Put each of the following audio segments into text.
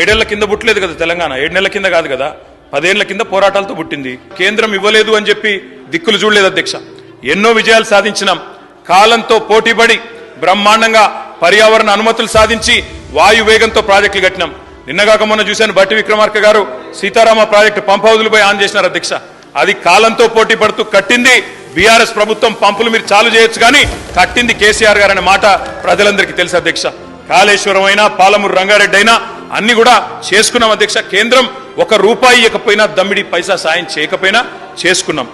ఏడేళ్ళ కింద పుట్టలేదు కదా తెలంగాణ. ఏడు నెలల కింద కాదు కదా. పదేళ్ళ కింద పోరాటాలతో పుట్టింది. కేంద్రం ఇవ్వలేదు అని చెప్పి దిక్కులు చూడలేదు అధ్యక్ష. ఎన్నో విజయాలు సాధించినాం. కాలంతో పోటీపడి బ్రహ్మాండంగా పర్యావరణ అనుమతులు సాధించి వాయు వేగంతో ప్రాజెక్టులు కట్టినాం. నిన్నగాక మొన్న చూశాను బట్టి విక్రమార్క గారు సీతారామ ప్రాజెక్టు పంప్ హౌజులపై ఆన్ చేసినారు అధ్యక్ష. అది కాలంతో పోటీ పడుతూ కట్టింది బీఆర్ఎస్ ప్రభుత్వం. పంపులు మీరు చాలు చేయొచ్చు కానీ కట్టింది కేసీఆర్ గారు అనే మాట ప్రజలందరికీ తెలుసు అధ్యక్ష. కాళేశ్వరం అయినా పాలమూరు రంగారెడ్డి అయినా అన్ని కూడా చేసుకున్నాం అధ్యక్ష. కేంద్రం ఒక రూపాయి ఇవ్వకపోయినా దమ్మిడి పైసా సాయం చేయకపోయినా చేసుకున్నాం.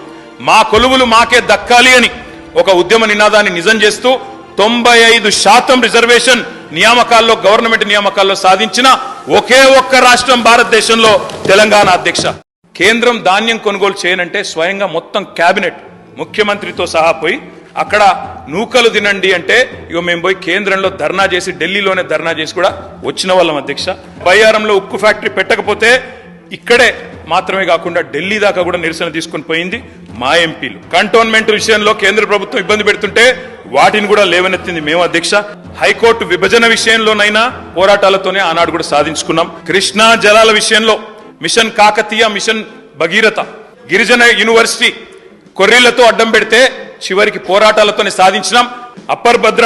మా కొలువులు మాకే దక్కాలి అని ఒక ఉద్యమ నినాదాన్ని నిజం చేస్తూ తొంభై ఐదు శాతం రిజర్వేషన్ నియామకాల్లో గవర్నమెంట్ నియామకాల్లో సాధించిన ఒకే ఒక్క రాష్ట్రం భారతదేశంలో తెలంగాణ అధ్యక్ష. కేంద్రం ధాన్యం కొనుగోలు చేయనంటే స్వయంగా మొత్తం కేబినెట్ ముఖ్యమంత్రితో సహా పోయి అక్కడ నూకలు తినండి అంటే ఇగో మేము పోయి కేంద్రంలో ధర్నా చేసి ఢిల్లీలోనే ధర్నా చేసి కూడా వచ్చిన వాళ్ళం అధ్యక్ష. బయ్యారంలో ఉక్కు ఫ్యాక్టరీ పెట్టకపోతే ఇక్కడే మాత్రమే కాకుండా ఢిల్లీ దాకా కూడా నిరసన తీసుకొని పోయింది మా ఎంపీలు. కంటోన్మెంట్ విషయంలో కేంద్ర ప్రభుత్వం ఇబ్బంది పెడుతుంటే వాటిని కూడా లేవనెత్తింది మేము అధ్యక్ష. హైకోర్టు విభజన విషయంలోనైనా పోరాటాలతోనే ఆనాడు కూడా సాధించుకున్నాం. కృష్ణా జలాల విషయంలో మిషన్ కాకతీయ మిషన్ భగీరథ గిరిజన యూనివర్సిటీ కొర్రీలతో అడ్డం పెడితే చివరికి పోరాటాలతోనే సాధించినాం. అప్పర్ భద్ర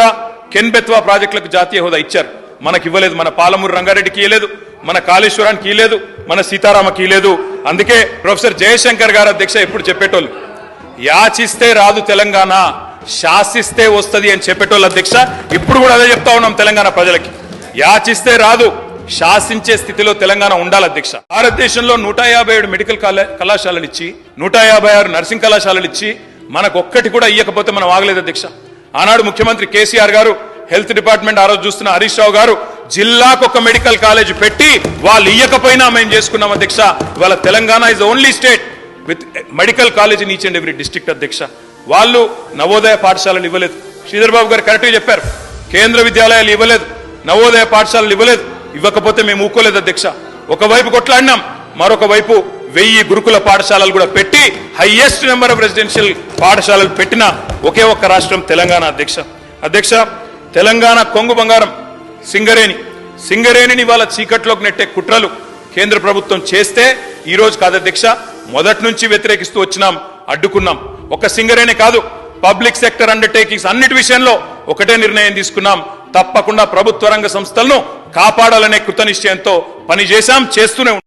కెన్బెత్వా ప్రాజెక్టులకు జాతీయ హోదా ఇచ్చారు. మనకి ఇవ్వలేదు మన పాలమూరు రంగారెడ్డికి ఇవ్వలేదు మన కాళేశ్వరానికి ఇవ్వలేదు మన సీతారామకి ఇవ్వలేదు అందుకే ప్రొఫెసర్ జయశంకర్ గారు అధ్యక్ష ఎప్పుడు చెప్పేటోళ్ళు యాచిస్తే రాదు తెలంగాణ శాసిస్తే వస్తుంది అని చెప్పేటోళ్ళు అధ్యక్ష ఇప్పుడు కూడా అదే చెప్తా ఉన్నాం తెలంగాణ ప్రజలకి. యాచిస్తే రాదు శాసించే స్థితిలో తెలంగాణ ఉండాలి అధ్యక్ష. భారతదేశంలో నూట యాభై ఏడు మెడికల్ కాలే- కళాశాలలు ఇచ్చి నూట యాభై ఆరు నర్సింగ్ కళాశాలలు ఇచ్చి మనకొక్కటి కూడా ఇయ్యకపోతే మనం ఆగలేదు అధ్యక్ష ఆనాడు ముఖ్యమంత్రి కేసీఆర్ గారు హెల్త్ డిపార్ట్మెంట్ ఆ రోజు చూస్తున్న హరీష్ రావు గారు జిల్లాకు ఒక మెడికల్ కాలేజ్ పెట్టి వాళ్ళు ఇయ్యకపోయినా మేము చేసుకున్నాం అధ్యక్ష ఇవాళ Telangana is only state with medical college in each and every district అధ్యక్ష వాళ్ళు నవోదయ పాఠశాలలు ఇవ్వలేదు. శ్రీధర్బాబు గారు కరెక్ట్గా చెప్పారు. కేంద్ర విద్యాలయాలు ఇవ్వలేదు. నవోదయ పాఠశాలలు ఇవ్వలేదు. ఇవ్వకపోతే మేము ఊకోలేదు అధ్యక్ష ఒకవైపు కొట్లాడినాం. మరొక వైపు వెయ్యి గురుకుల పాఠశాలలు కూడా పెట్టి హైయెస్ట్ నెంబర్ ఆఫ్ రెసిడెన్షియల్ పాఠశాలలు పెట్టిన ఒకే ఒక్క రాష్ట్రం తెలంగాణ అధ్యక్ష. అధ్యక్ష తెలంగాణ కొంగు బంగారం సింగరేణి. సింగరేణిని వాళ్ళ చీకట్లోకి నెట్టే కుట్రలు కేంద్ర ప్రభుత్వం చేస్తే ఈ రోజు కాదు అధ్యక్ష మొదటి నుంచి వ్యతిరేకిస్తూ వచ్చినాం అడ్డుకున్నాం. ఒక సింగరేణి కాదు పబ్లిక్ సెక్టర్ అండర్టేకింగ్స్ అన్నిటి విషయంలో ఒకటే నిర్ణయం తీసుకున్నాం. తప్పకుండా ప్రభుత్వ రంగ సంస్థలను కాపాడాలనే కృత నిశ్చయంతో పనిచేశాం చేస్తూనే